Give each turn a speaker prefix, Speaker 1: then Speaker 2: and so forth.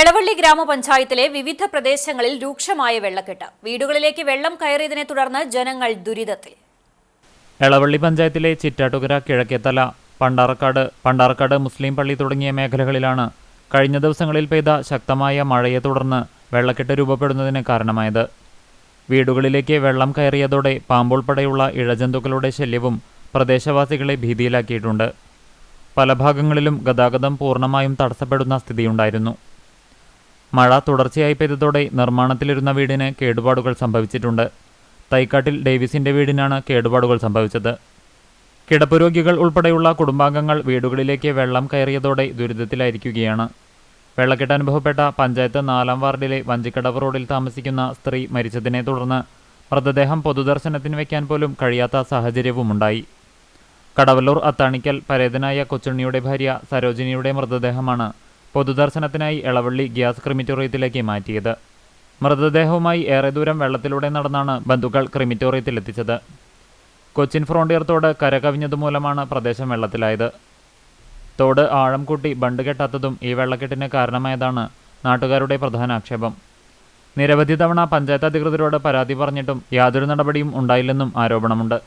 Speaker 1: എളവള്ളി ഗ്രാമപഞ്ചായത്തിലെ വിവിധ പ്രദേശങ്ങളിൽ രൂക്ഷമായ വെള്ളക്കെട്ട്. വീടുകളിലേക്ക് വെള്ളം കയറിയതിനെ തുടർന്ന് ജനങ്ങൾ ദുരിതത്തിൽ.
Speaker 2: എളവള്ളി പഞ്ചായത്തിലെ ചിറ്റാട്ടുകര കിഴക്കേത്തല പണ്ടാറക്കാട് പണ്ടാറക്കാട് മുസ്ലിം പള്ളി തുടങ്ങിയ മേഖലകളിലാണ് കഴിഞ്ഞ ദിവസങ്ങളിൽ പെയ്ത ശക്തമായ മഴയെ തുടർന്ന് വെള്ളക്കെട്ട് രൂപപ്പെടുന്നതിന് കാരണമായത്. വീടുകളിലേക്ക് വെള്ളം കയറിയതോടെ പാമ്പുൾപ്പെടെയുള്ള ഇഴജന്തുക്കളുടെ ശല്യവും പ്രദേശവാസികളെ ഭീതിയിലാക്കിയിട്ടുണ്ട്. പല ഭാഗങ്ങളിലും ഗതാഗതം പൂർണമായും തടസ്സപ്പെടുന്ന സ്ഥിതിയുണ്ടായിരുന്നു. മഴ തുടർച്ചയായി പെയ്തതോടെ നിർമ്മാണത്തിലിരുന്ന വീടിന് കേടുപാടുകൾ സംഭവിച്ചിട്ടുണ്ട്. തൈക്കാട്ടിൽ ഡേവിസിന്റെ വീടിനാണ് കേടുപാടുകൾ സംഭവിച്ചത്. കിടപ്പുരോഗികൾ ഉൾപ്പെടെയുള്ള കുടുംബാംഗങ്ങൾ വീടുകളിലേക്ക് വെള്ളം കയറിയതോടെ ദുരിതത്തിലായിരിക്കുകയാണ്. വെള്ളക്കെട്ട് അനുഭവപ്പെട്ട പഞ്ചായത്ത് നാലാം വാർഡിലെ വഞ്ചിക്കടവ് റോഡിൽ താമസിക്കുന്ന സ്ത്രീ മരിച്ചതിനെ തുടർന്ന് മൃതദേഹം പൊതുദർശനത്തിന് വയ്ക്കാൻ പോലും കഴിയാത്ത സാഹചര്യവുമുണ്ടായി. കടവല്ലൂർ അത്താണിക്കൽ പരേതനായ കൊച്ചുണ്ണിയുടെ ഭാര്യ സരോജിനിയുടെ മൃതദേഹമാണ് പൊതുദർശനത്തിനായി എളവള്ളി ഗ്യാസ് ക്രിമിറ്റോറിയത്തിലേക്ക് മാറ്റിയത്. മൃതദേഹവുമായി ഏറെ ദൂരം വെള്ളത്തിലൂടെ നടന്നാണ് ബന്ധുക്കൾ ക്രിമിറ്റോറിയത്തിലെത്തിച്ചത്. കൊച്ചിൻ ഫ്രോണ്ടിയർ തോട് കരകവിഞ്ഞതുമൂലമാണ് പ്രദേശം വെള്ളത്തിലായത്. തോട് ആഴം കൂട്ടി ബണ്ട് കെട്ടാത്തതും ഈ വെള്ളക്കെട്ടിന് കാരണമായതാണ് നാട്ടുകാരുടെ പ്രധാന ആക്ഷേപം നിരവധി തവണ പഞ്ചായത്ത് അധികൃതരോട് പരാതി പറഞ്ഞിട്ടും യാതൊരു നടപടിയും ഉണ്ടായില്ലെന്നും ആരോപണമുണ്ട്.